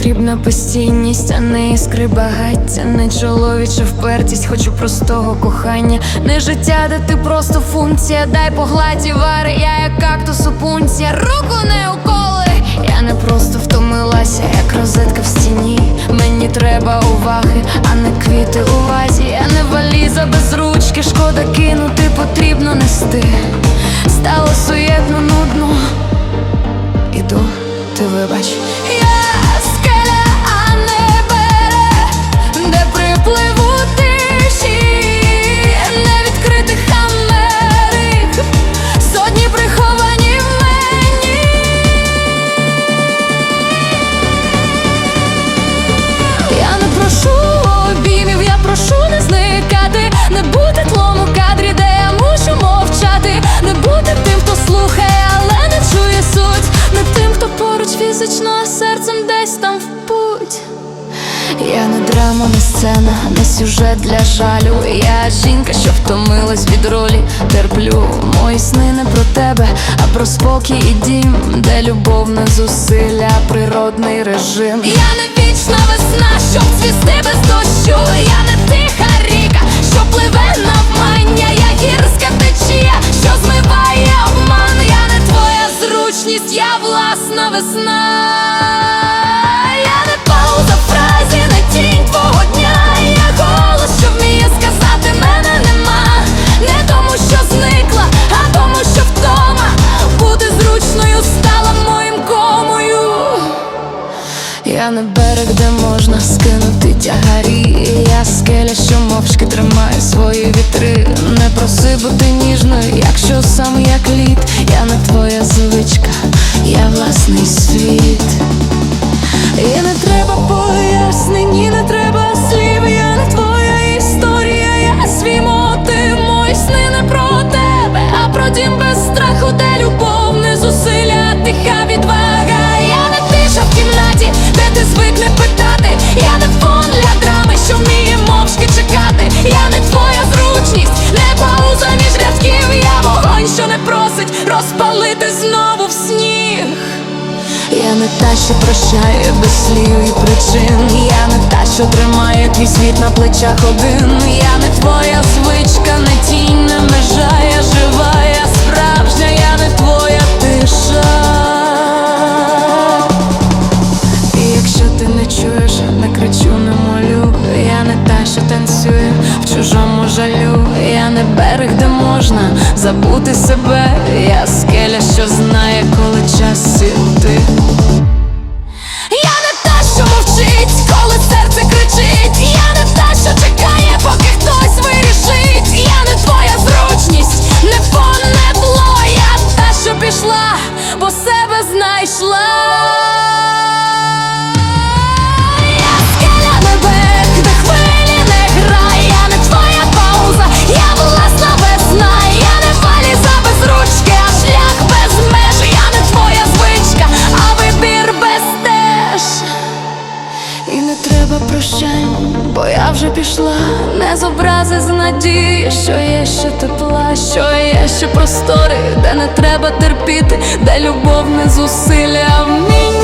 Потрібна постійність, а не іскри багаття, не чоловіча впертість, хочу простого кохання, не життя, де ти просто функція, дай погладі вари, я як кактус у пункті, руку не уколи, я не просто втомилася, як розетка в стіні. Мені треба уваги, а не квіти у вазі. Я не валіза без ручки, шкода кинути, потрібно нести. Стало суєтно, нудно. Іду, ти вибач. Фізично, а серцем десь там в путь. Я не драма, не сцена, не сюжет для жалю. Я жінка, що втомилась від ролі, терплю. Мої сни не про тебе, а про спокій і дім, де любов не зусилля, природний режим. Я не вічна весна. Я не пауза в фразі, не тінь твого дня. Я що вміє сказати, мене нема. Не тому, що зникла, а тому, що вдома бути зручною стала моїм комою. Я не берег, де можна скинути тягарі. Я скеля, що мовчки тримає свої вітри. Не проси бути ніжною, якщо власний світ. І не треба пояснень, і не треба слів. Я не твоя історія, я свій мотив. Мої сни не про тебе, а про дім без страху, де любов, не зусилля, тиха відвага. Я не тиша в кімнаті, де ти звик не питати. Я не фон для драми, що вміє мовчки чекати. Я не твоя зручність, не пауза між рядків. Я вогонь, що не просить розпалити знову не та, що прощає без слів і причин. Я не та, що тримає твій світ на плечах один. Я не твоя звичка, не тінь, не межа, я жива, я справжня, я не твоя тиша. І якщо ти не чуєш, не кричу, не молю. Я не та, що танцює в чужому жалю. Я не берег, де можна забути себе. Я скеля, що знає, прощань, бо я вже пішла, не з образи з надії, що є ще тепла, що є ще простори, де не треба терпіти, де любов не зусилля, в вміння